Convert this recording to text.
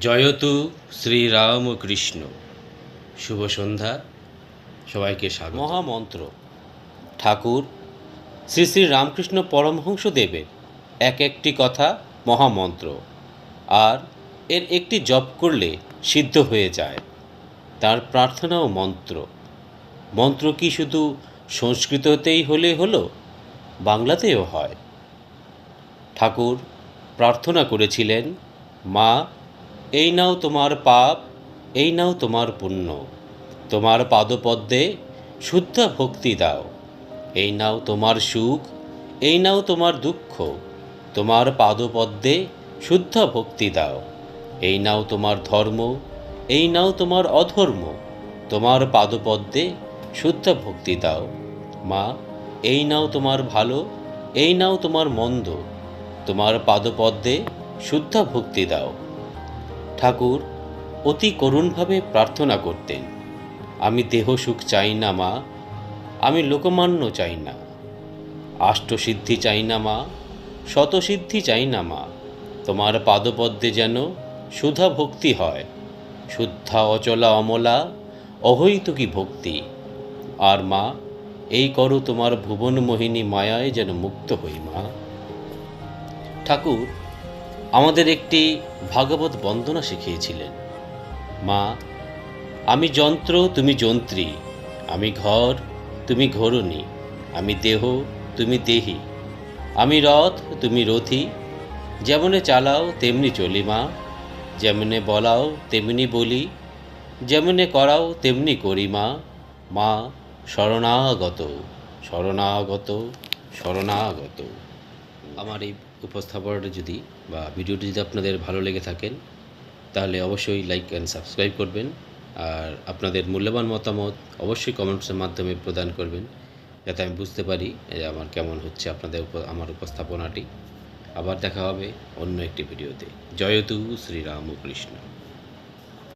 জয়তু শ্রীরাম কৃষ্ণ শুভ সন্ধ্যা। সবাইকে স্বাগত। মহামন্ত্র। ঠাকুর, শ্রী শ্রী রামকৃষ্ণ পরমহংস দেবের এক একটি কথা মহামন্ত্র। আর এর একটি জপ করলে সিদ্ধ হয়ে যায়। তার প্রার্থনাও মন্ত্র। মন্ত্র কি শুধু সংস্কৃততেই হলে হলো? বাংলাতেও হয়। ঠাকুর প্রার্থনা করেছিলেন মা এই নাও তোমার পাপ, এই নাও তোমার পুণ্য। তোমার পাদপদ্মে শুদ্ধ ভক্তি দাও। এই নাও তোমার সুখ, এই নাও তোমার দুঃখ। তোমার পাদপদ্মে শুদ্ধ ভক্তি দাও। এই নাও তোমার ধর্ম, এই নাও তোমার অধর্ম। তোমার পাদপদ্মে শুদ্ধ ভক্তি দাও। মা, এই নাও তোমার ভালো, এই নাও তোমার মন্দ। তোমার পাদপদ্মে শুদ্ধ ভক্তি দাও। ঠাকুর, অতি করুণভাবে প্রার্থনা করতেন। আমি দেহ সুখ চাই না, মা। আমি লোকমান্য চাই না। আষ্টসিদ্ধি চাই না, মা। শতসিদ্ধি চাই না, মা। তোমার পাদপদ্মে যেন সুধা ভক্তি হয়। শুদ্ধা অচলা অমলা, অহৈতুকী ভক্তি। আর মা, এই করো তোমার ভুবন মোহিনী মায়ায় যেন মুক্ত হই, মা। ঠাকুর আমাদের একটি ভাগবত বন্দনা শিখিয়েছিলেন। মা, আমি যন্ত্র, তুমি যন্ত্রী, আমি ঘর, তুমি ঘরণী, আমি দেহ, তুমি দেহি, আমি রথ, তুমি রথী, যেমনে চালাও তেমনি চলি মা, যেমনে বলাও তেমনি বলি, যেমনে করাও তেমনি করি মা মা, শরণাগত শরণাগত শরণাগত। আমার এই উপস্থাপনাটা যদি বা ভিডিওটি যদি আপনাদের ভালো লেগে থাকেন, তাহলে অবশ্যই লাইক অ্যান্ড সাবস্ক্রাইব করবেন। আর আপনাদের মূল্যবান মতামত অবশ্যই কমেন্টসের মাধ্যমে প্রদান করবেন, যাতে আমি বুঝতে পারি যে আমার কেমন হচ্ছে আপনাদের আমার উপস্থাপনাটি। আবার দেখা হবে অন্য একটি ভিডিওতে। জয়তু শ্রীরামকৃষ্ণ।